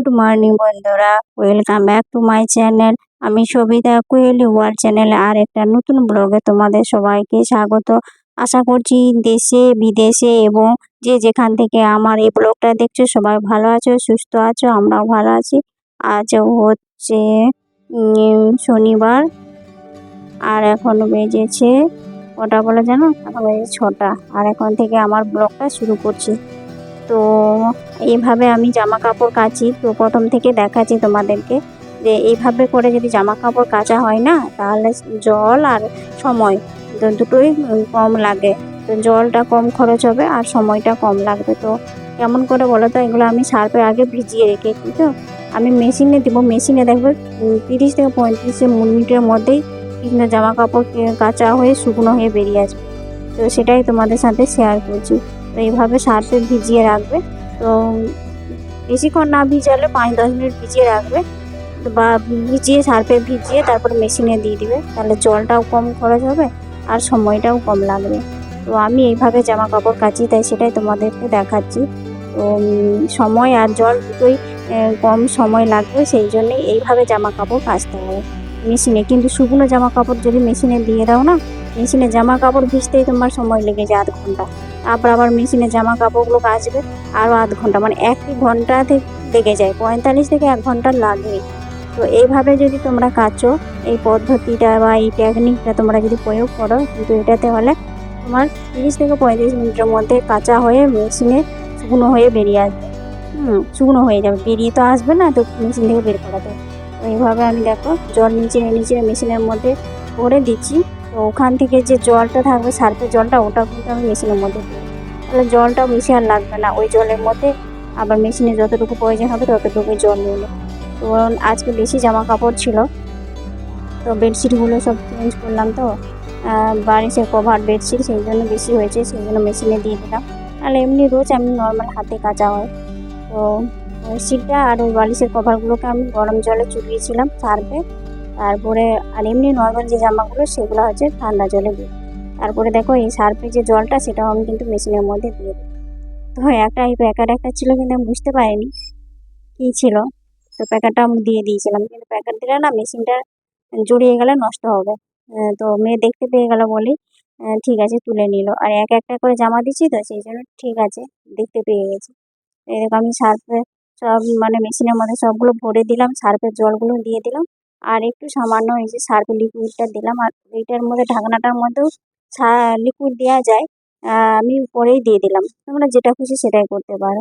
Good morning বন্ধুরা। Welcome back to my channel আমি Sabita Koyeli world চ্যানেলে আর একটা নতুন ব্লগে তোমাদের সবাইকে স্বাগত। আশা করছি দেশে, বিদেশে এবং যে যেখান থেকে আমার এই ব্লগটা দেখছ, সবাই ভালো আছো, সুস্থ আছো, আমরাও ভালো আছি। আজ হচ্ছে শনিবার, আর এখন বেজেছে, কটা বলে জানো? এখন বেজে ছটা। আর এখন থেকে আমার ব্লগটা শুরু করছি। তো এইভাবে আমি জামা কাপড় কাচি। তো প্রথম থেকে দেখাচ্ছি তোমাদেরকে যে এইভাবে করে যদি জামা কাপড় কাচা হয় না, তাহলে জল আর সময় তো দুটোই কম লাগে। তো জলটা কম খরচ হবে আর সময়টা কম লাগবে। তো কেমন করে বলো তো, এগুলো আমি সার্ফে আগে ভিজিয়ে রেখেছি তো। আমি মেশিনে দিব, মেশিনে দেখবে তিরিশ থেকে পঁয়ত্রিশ মিনিটের মধ্যেই কিন্তু জামা কাপড় কাচা হয়ে শুকনো হয়ে বেরিয়ে আসবে। তো সেটাই তোমাদের সাথে শেয়ার করছি। তো এইভাবে সার্ফে ভিজিয়ে রাখবে। তো বেশিক্ষণ না ভিজালে পাঁচ দশ মিনিট ভিজিয়ে রাখবে। বা ভিজিয়ে সার্ফে ভিজিয়ে তারপরে মেশিনে দিয়ে দিবে। তাহলে জলটাও কম খরচ হবে আর সময়টাও কম লাগবে। তো আমি এইভাবে জামা কাপড় কাচি, তাই সেটাই তোমাদেরকে দেখাচ্ছি। তো সময় আর জল দুটোই কম সময় লাগবে, সেই জন্যই এইভাবে জামা কাপড় কাচতে হবে। মেশিনে কিন্তু শুকনো জামা কাপড় যদি মেশিনে দিয়ে দাও না, মেশিনে জামা কাপড় ভিজতেই তোমার সময় লেগে যায় আধ ঘণ্টা। তারপর আবার মেশিনে জামা কাপড়গুলো কাচবে, আরও আধ ঘণ্টা মানে এক ঘণ্টা থেকে লেগে যায়, পঁয়তাল্লিশ থেকে এক ঘণ্টা লাগে তো এইভাবে যদি তোমরা কাচো, এই পদ্ধতিটা বা এই টেকনিকটা তোমরা যদি প্রয়োগ করো, কিন্তু এটাতে হলে তোমার তিরিশ থেকে পঁয়ত্রিশ মিনিটের মধ্যে কাঁচা হয়ে মেশিনে শুকনো হয়ে বেরিয়ে আসবে। হুম, শুকনো হয়ে যাবে, বেরিয়ে তো আসবে না, তো মেশিন থেকে বের করাতে এইভাবে আমি দেখো, জল নিচে নিচে মেশিনের মধ্যে ভরে দিচ্ছি। তো ওখান থেকে যে জলটা থাকবে সার্ফের জলটা, ওটা কিন্তু আমি মেশিনের মধ্যে দিই। তাহলে জলটা মিশে আর লাগবে না। ওই জলের মধ্যে আবার মেশিনে যতটুকু প্রয়োজন হবে, ততটুকুই জল নিল তো আজকে বেশি জামা কাপড় ছিল। তো বেডশিটগুলো সব চেঞ্জ করলাম তো। বারিশের কভার, বেডশিট সেই জন্য বেশি হয়েছে, সেই জন্য মেশিনে দিয়ে দিলাম। আর এমনি রোজ আমি নর্মাল হাতে কাচা হয়। তো বেডশিটটা আর ওই বালিশের কভারগুলোকে আমি গরম জলে চুবিয়েছিলাম সার্ফে তারপরে, আর এমনি নর্মাল যে জামাগুলো, সেগুলো হচ্ছে ঠান্ডা জলে দিই তারপরে দেখো, এই সার্ফে যে জলটা, সেটাও আমি কিন্তু মেশিনের মধ্যে দিয়ে দিই। তো একটা এই প্যাকেট একটা ছিল কিন্তু আমি বুঝতে পারিনি কী ছিল। তো প্যাকেটটা আমি দিয়ে দিয়েছিলাম। কিন্তু প্যাকেট দিলে না, মেশিনটা জড়িয়ে গেলে নষ্ট হবে। তো মেয়ে দেখতে পেয়ে গেল বলেই ঠিক আছে, তুলে নিল। আর এক একটা করে জামা দিচ্ছি তো, সেই জন্য ঠিক আছে, দেখতে পেয়ে গেছে। এরকম আমি সার্ফে সব মানে মেশিনের মধ্যে সবগুলো ভরে দিলাম, সার্ফের জলগুলো দিয়ে দিলাম। আর একটু সামান্য এই যে সার্ফ লিকুইডটা দিলাম, আর এইটার মধ্যে, ঢাকনাটার মধ্যেও লিকুইড দেওয়া যায় আমি উপরেই দিয়ে দিলাম। তোমরা যেটা খুশি সেটাই করতে পারো।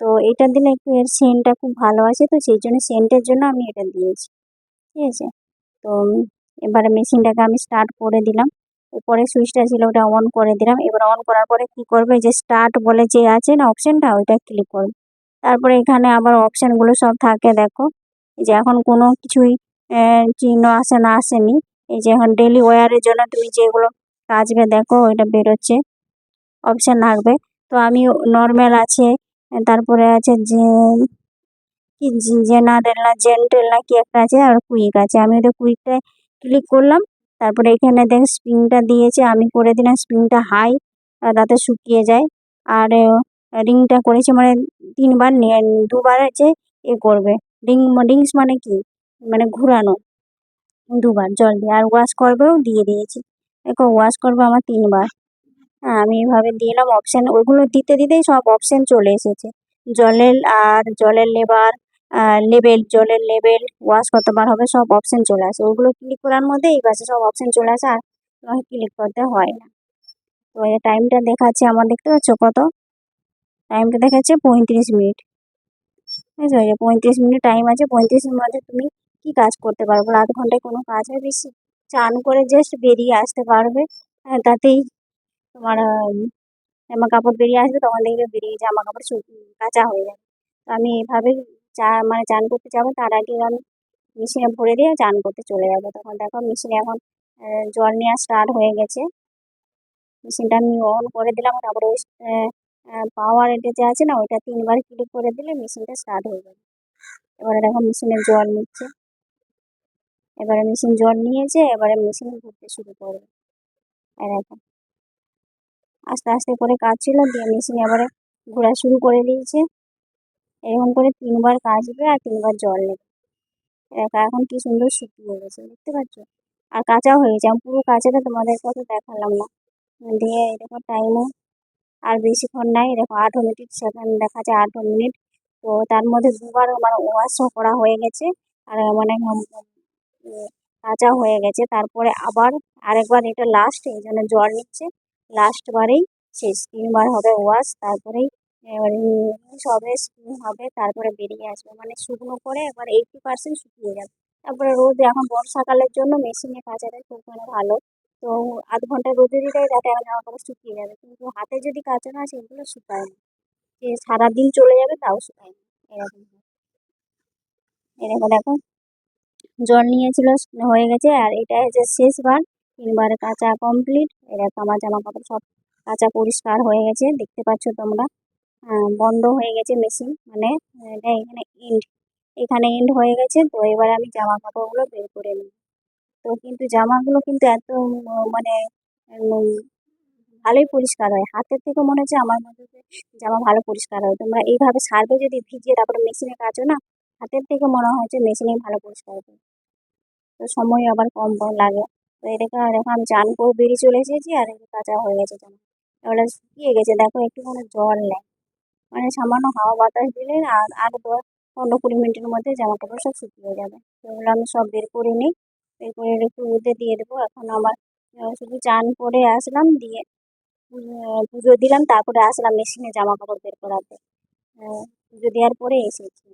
তো এটা দিলে একটু এর সেন্টটা খুব ভালো আছে তো সেই জন্য সেন্টের জন্য আমি এটা দিয়েছি। ঠিক আছে? তো এবারে মেশিনটাকে আমি স্টার্ট করে দিলাম। উপরে সুইচটা ছিল, ওটা অন করে দিলাম। এবার অন করার পরে কি করবে? যে স্টার্ট বলে যে আছে না অপশনটা ওইটা ক্লিক করবে। তারপরে এখানে আবার অপশনগুলো সব থাকে, দেখো। যে এখন কোনো কিছুই চিহ্ন আসে, না আসেনি। এই যে এখন ডেলি ওয়ারের জন্য তুমি যেগুলো কাচবে, দেখো, ওইটা বেরোচ্ছে। অপশন থাকবে। তো আমি নর্মাল আছে, তারপরে আছে যে কি জেনারেল না জেন্টেল না, কি একটা আছে, আর কুইক আছে। আমি ওটা কুইকটায় ক্লিক করলাম, তারপরে এখানে দেখ স্প্রিংটা দিয়েছে, আমি করে দিলাম স্প্রিংটা হাই তাতে শুকিয়ে যায়। আর রিংটা করেছে মানে তিনবার দুবার আছে, এ করবে। রিং রিংস মানে কি? মানে ঘুরানো দুবার জল দিয়ে। আর ওয়াশ করবেও দিয়ে দিয়েছি। দেখো ওয়াশ করবে আমার তিনবার। হ্যাঁ আমি এভাবে দিলাম অপশান ওইগুলো দিতে দিতেই সব অপশান চলে এসেছে। জলের আর, জলের লেবার লেবেল জলের লেবেল ওয়াশ কতবার হবে সব অপশান চলে আসে। ওগুলো ক্লিক করার মধ্যে এই পাশে সব অপশান চলে আসে, আর তোমাকে ক্লিক করতে হয় না। তো এই টাইমটা দেখাচ্ছে আমার, দেখতে পাচ্ছ কত? টাইমটা দেখাচ্ছে পঁয়ত্রিশ মিনিট। ঠিক আছে পঁয়ত্রিশ মিনিট টাইম আছে, পঁয়ত্রিশের মধ্যে তুমি কি কাজ করতে পারব? আধ ঘন্টায় কোনো কাজ হয়? বেশি চান করে জাস্ট বেরিয়ে আসতে পারবে। হ্যাঁ, তাতেই তোমার জামা কাপড় বেরিয়ে আসবে তখন দেখবে বেরিয়ে জামা কাপড় কাঁচা হয়ে যাবে। তো আমি এইভাবে চা মানে চান করতে যাব। তার আগে আমি মেশিনে ভরে দিয়ে চান করতে চলে যাব। তখন দেখো মেশিনে এখন জল নেওয়া স্টার্ট হয়ে গেছে। মেশিনটা আমি অন করে দিলাম। তারপরে ওই পাওয়ার এটা যে আছে না ওইটা তিনবার ক্লিক করে দিলে মেশিনটা স্টার্ট হয়ে যাবে। এবারে দেখো মেশিনে জল নিচ্ছে। এবারে মেশিন জল নিয়েছে এবারে মেশিন ঘুরতে শুরু করবে। দেখো। আস্তে আস্তে করে কাজ ছিল, দিয়ে মেশিন এবারে ঘোরা শুরু করে দিয়েছে। এরকম করে তিনবার কাচবে আর তিনবার জল নেবে। দেখো, এখন কি সুন্দর শুকিয়ে গেছে, দেখতে পাচ্ছ? আর কাঁচা হয়ে গেছে, আমি পুরো কাঁচাটা তোমাদের কাছে দেখালাম না। দিয়ে এরকম টাইমে আর বেশিক্ষণ নাই দেখো আঠেরো মিনিট সেকেন্ড দেখাচ্ছে আঠেরো মিনিট। তো তার মধ্যে দুবার মানে ওয়াশও করা হয়ে গেছে। আর মানে কাঁচা হয়ে গেছে। তারপরে আবার আরেকবার এটা লাস্ট এই জন্য জল নিচ্ছে লাস্ট বারেই শেষ। তিনবার হবে ওয়াশ, তারপরেই এবারে স্পিন হবে তারপরে বেরিয়ে আসবে। মানে শুকনো করে এবার এইটটি পার্সেন্ট শুকিয়ে যাবে। তারপরে রোদ এখন বর্ষাকালের জন্য মেশিনে কাচাটাই খুব মানে ভালো। তো আধ ঘণ্টা রোদে দিলে যাতে জামা কাপড় শুকিয়ে যাবে। কিন্তু হাতে যদি কাচো না সেগুলো শুকায় না। যে সারাদিন চলে যাবে, তাও শুকায় না। এরকম এরকম দেখো। জল নিয়েছিল, হয়ে গেছে। আর এটা হচ্ছে শেষবার, তিনবার কাচা কমপ্লিট এরকম আমার জামা কাপড় সব কাঁচা পরিষ্কার হয়ে গেছে, দেখতে পাচ্ছ তোমরা। বন্ধ হয়ে গেছে মেশিন মানে এটা এখানে এন্ড এখানে এন্ড হয়ে গেছে। তো এবার আমি জামা কাপড়গুলো বের করে নিই তো কিন্তু জামাগুলো কিন্তু এত মানে ভালোই পরিষ্কার হয়। হাতের থেকে মনে হচ্ছে আমার মধ্যে জামা ভালো পরিষ্কার হয়। তোমরা এইভাবে সার্ফে যদি ভিজিয়ে তারপরে মেশিনে কাচো না হাতের থেকে মনে হয় যে মেশিনে ভালো পরিষ্কার হবে তো সময় আবার কম লাগে। তো এটাকে দেখো আমি চান করে বেরিয়ে চলে এসেছি আর যে কাঁচা হয়ে গেছে জামা। এবারে শুকিয়ে গেছে, দেখো একটুখানি জল নেই। মানে সামান্য হাওয়া বাতাস দিলে আর আর দশ পনেরো কুড়ি মিনিটের মধ্যে জামা কাপড় সব শুকিয়ে যাবে। তো এগুলো আমি সব বের করে নিই। বের করে একটু রোদে দিয়ে দেবো। এখন আমার শুধু চান করে আসলাম দিয়ে পুজো দিলাম, তারপরে আসলাম মেশিনে জামা কাপড় বের করাতে। পুজো দেওয়ার পরে এসেছি।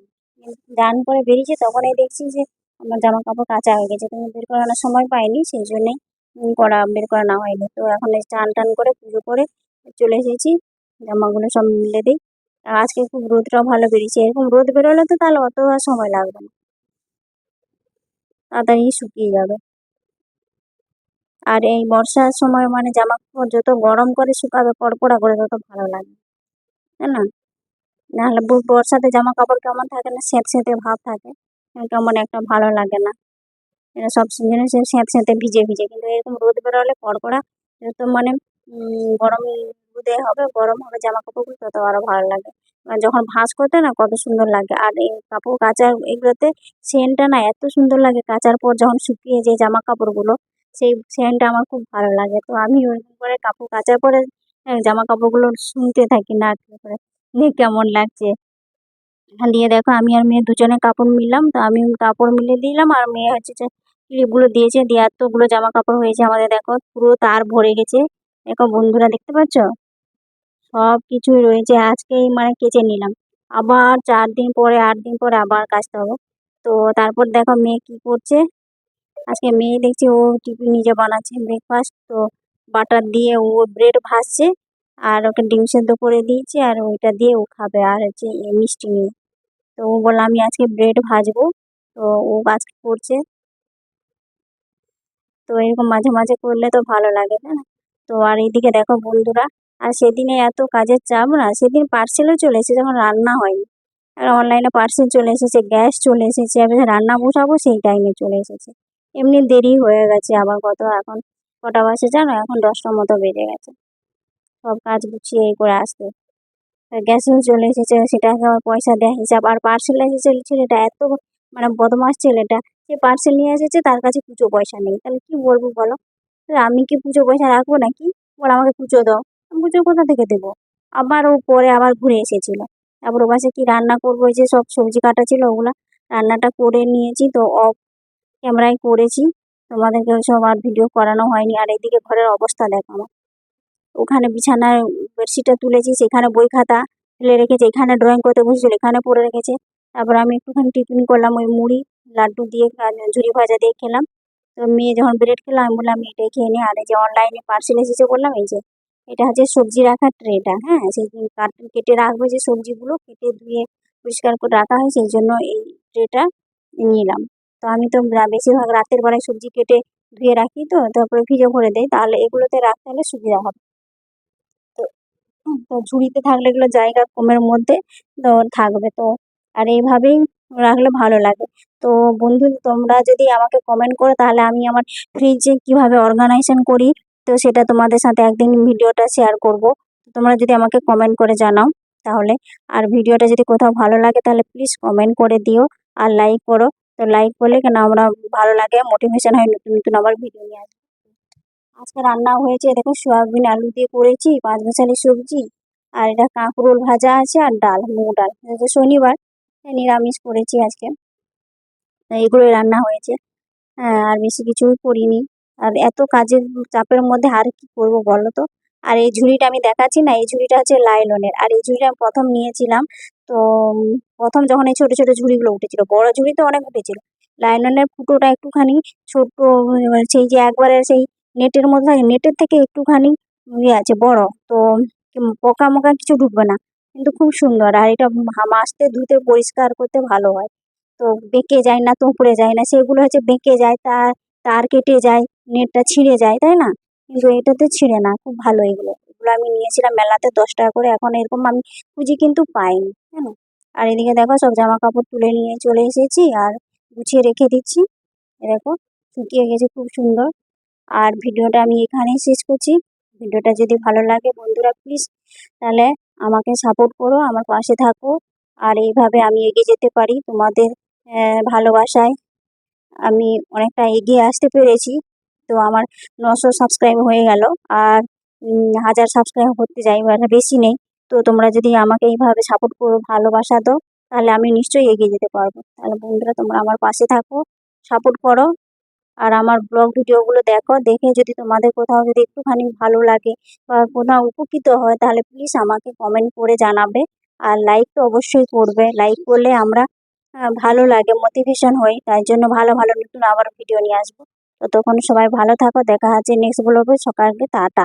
গান করে বেরিয়েছে তখনই দেখছি যে আমার জামা কাপড় কাঁচা হয়ে গেছে কিন্তু বের করানোর সময় পাইনি, সেই জন্যেই করা বের করানো হয়নি। তো এখন চান টান করে পুজো করে চলে এসেছি, জামাগুলো সব মিলে দিই। আর আজকে খুব রোদটাও ভালো বেরিয়েছে, এরকম রোদ বেরোলে তো তাহলে অত আর সময় লাগবে না। তাড়াতাড়ি শুকিয়ে যাবে। আর এই বর্ষার সময় মানে জামা কাপড় যত গরম করে শুকাবে কড়কড়া করে তত ভালো লাগে। তাই না? নাহলে বর্ষাতে জামা কাপড় কেমন থাকে না স্যাঁতস্যাঁতে ভাব থাকে। কেমন একটা ভালো লাগে না। সব সিজনে সে স্যাঁত স্যাঁতে ভিজে ভিজে কিন্তু এরকম রোদ বেরোলে কড়কড়া যত মানে গরম রোদে হবে গরম হবে জামা কাপড়গুলো তত আরও ভালো লাগে। যখন ভাঁজ করতে না কত সুন্দর লাগে। আর এই কাপড় কাচার এগুলোতে সেন্টটা না এত সুন্দর লাগে কাচার পর যখন শুকিয়ে যায় জামা কাপড়গুলো সেই সেন্টটা আমার খুব ভালো লাগে। তো আমি ওইরকম করে কাপড় কাচার পরে আহ, জামা কাপড়গুলো শুনতে থাকি নাক করে। যে কেমন লাগছে? হ্যাঁ, দিয়ে দেখো আমি আর মেয়ে দুজনে কাপড় মিললাম তো আমি কাপড় মিলে দিলাম আর মেয়ে হচ্ছে যে ক্লিপগুলো দিয়েছে দিয়ে এতগুলো জামা কাপড় হয়েছে আমাদের দেখো পুরো তার ভরে গেছে। দেখো বন্ধুরা দেখতে পাচ্ছ? সব কিছুই রয়েছে আজকেই মানে কেচে নিলাম। আবার চার দিন পরে আট দিন পরে আবার কাচতে হবে। তো তারপর দেখো মেয়ে কি করছে? আজকে মেয়ে দেখছি ও টিফিন নিজে বানাচ্ছে ব্রেকফাস্ট তো বাটার দিয়ে ও ব্রেড ভাজছে। আর ওকে ডিম সেদ্ধ করে দিয়েছি আর ওইটা দিয়ে ও খাবে আর হচ্ছে মিষ্টি নিয়ে। তো ও বলল, আমি আজকে ব্রেড ভাজবো। তো ও আজকে করছে। তো এরকম মাঝে মাঝে করলে তো ভালো লাগে, না? তো আর এইদিকে দেখো বন্ধুরা, আর সেদিনে এত কাজের চাপ, না? সেদিন পার্সেলও চলে এসেছে, যখন রান্না হয়নি। আর অনলাইনে পার্সেল চলে এসেছে গ্যাস চলে এসেছে আমি রান্না বসাবো সেই টাইমে চলে এসেছে। এমনি দেরি হয়ে গেছে আবার কত, এখন কটা বাজে জানো? এখন দশটার মতো বেজে গেছে। সব কাজ গুছিয়ে এই করে আসতে গ্যাসও চলে এসেছে সেটাকে পয়সা দেওয়া হিসাব। আর পার্সেল এসেছে ছেলেটা এত মানে বদমাস ছেলেটা যে পার্সেল নিয়ে এসেছে, তার কাছে খুচরো পয়সা নেই। তাহলে কি বলব বলো? আমি কি খুচরো পয়সা রাখব নাকি? বলে আমাকে খুচরো দাও। আমি খুচরো কোথা থেকে দেবো? আবার ও পরে আবার ঘুরে এসেছিল। তারপর ও পাশে কি রান্না করব? যে সব সবজি কাটা ছিল, ওগুলা রান্নাটা করে নিয়েছি। তো অফ ক্যামেরায় করেছি। তোমাদেরকে সব আর ভিডিও করানো হয়নি। আর এইদিকে ঘরের অবস্থা দেখো আমার। ওখানে বিছানার বেডশিটটা তুলেছি, সেখানে বই খাতা ফেলে রেখেছে, এখানে ড্রয়িং করতে বসেছিল, এখানে পড়ে রেখেছে। তারপর আমি একটুখানি টিফিন করলাম ওই মুড়ি, লাড্ডু দিয়ে ঝুরি ভাজা দিয়ে খেলাম। তো মেয়ে যখন ব্রেড খেলাম আমি বললাম এটাই খেয়ে নে। আর এই যে অনলাইনে পার্সেল এসেছে বললাম, এই যে এটা হচ্ছে সবজি রাখার ট্রেটা হ্যাঁ? সেই কাট- কেটে রাখব, যে সবজিগুলো কেটে ধুয়ে পরিষ্কার করে রাখা হয়, সেই জন্য এই ট্রেটা নিলাম। তো আমি তো বেশিরভাগ রাতের বেলায় সবজি কেটে ধুয়ে রাখি তো, তারপরে ফ্রিজে ভরে দেয় তাহলে এগুলোতে রাখতে হলে সুবিধা হবে। তো ঝুড়িতে থাকলে এগুলো জায়গা কমের মধ্যে, তো থাকবে তো। আর এইভাবেই রাখলে ভালো লাগে। তো বন্ধু, তোমরা যদি আমাকে কমেন্ট করো, তাহলে আমি আমার ফ্রিজে কীভাবে অর্গানাইজেশন করি, তো সেটা তোমাদের সাথে একদিন ভিডিওটা শেয়ার করব। তোমরা যদি আমাকে কমেন্ট করে জানাও, তাহলে। আর ভিডিওটা যদি কোথাও ভালো লাগে, তাহলে প্লিজ কমেন্ট করে দিও আর লাইক করো। তো লাইক করলে কেন, আমরা ভালো লাগে মোটিভেশন হয় নতুন নতুন আবার ভিডিও নিয়ে আসব। আজকে রান্না হয়েছে দেখো সয়াবিন আলু দিয়ে করেছি, পাঁচ মিশালি সবজি, আর এটা কাঁকরোল ভাজা আছে আর ডাল, মুগ ডাল। শনিবার নিরামিষ করেছি আজকে। তো এগুলোই রান্না হয়েছে। হ্যাঁ আর বেশি কিছুই করিনি। আর এত কাজের চাপের মধ্যে আর কি করব বলো তো? আর এই ঝুড়িটা আমি দেখাচ্ছি না, এই ঝুড়িটা হচ্ছে লাইলনের। আর এই ঝুড়িটা আমি প্রথম নিয়েছিলাম, তো, প্রথম যখন এই ছোটো ছোটো ঝুড়িগুলো উঠেছিল, বড় ঝুড়ি তো অনেক উঠেছিল, লাইলনের ফুটোটা একটুখানি ছোট সেই যে একবারে সেই নেটের মধ্যে থাকে নেটের থেকে একটুখানি ইয়ে আছে, বড়। তো পোকা মোকা কিছু ঢুকবে না। কিন্তু খুব সুন্দর। আর এটা মাজতে ধুতে, পরিষ্কার করতে ভালো হয়। তো বেঁকে যায় না তুঁকড়ে যায় না। সেগুলো হচ্ছে বেঁকে যায় তার তার কেটে যায়, নেটটা ছিঁড়ে যায়, তাই না? কিন্তু এটাতে ছিঁড়ে না, খুব ভালো এগুলো। এগুলো আমি নিয়েছিলাম মেলাতে দশ টাকা করে, এখন এরকম আমি খুঁজি কিন্তু পাইনি হ্যাঁ আর এদিকে দেখো, সব জামা কাপড় তুলে নিয়ে চলে এসেছি, আর গুছিয়ে রেখে দিচ্ছি। দেখো, শুকিয়ে গেছে, খুব সুন্দর। আর ভিডিওটা আমি এখানেই শেষ করছি। ভিডিওটা যদি ভালো লাগে বন্ধুরা প্লিজ তাহলে আমাকে সাপোর্ট করো, আমার পাশে থাকো। আর এইভাবে আমি এগিয়ে যেতে পারি। তোমাদের ভালোবাসায় আমি অনেকটা এগিয়ে আসতে পেরেছি। তো আমার নশো সাবস্ক্রাইব হয়ে গেল। আর হাজার সাবস্ক্রাইব করতে যাই বেশি নেই। তো তোমরা যদি আমাকে এইভাবে সাপোর্ট করো, ভালোবাসা দাও, তাহলে আমি নিশ্চয়ই এগিয়ে যেতে পারব। তাহলে বন্ধুরা, তোমরা আমার পাশে থাকো সাপোর্ট করো। আর আমার ব্লগ ভিডিওগুলো দেখো, দেখে যদি তোমাদের কোথাও যদি একটুখানি ভালো লাগে বা কোথাও উপকৃত হয়, তাহলে প্লিজ আমাকে কমেন্ট করে জানাবে। আর লাইক তো অবশ্যই করবে। লাইক করলে আমরা ভালো লাগে মোটিভেশন হই। তাই জন্য ভালো ভালো নতুন আবার ভিডিও নিয়ে আসব। তো তখন সবাই ভালো থাকো। দেখা হচ্ছে নেক্সট ব্লগে সকালকে, টাটা।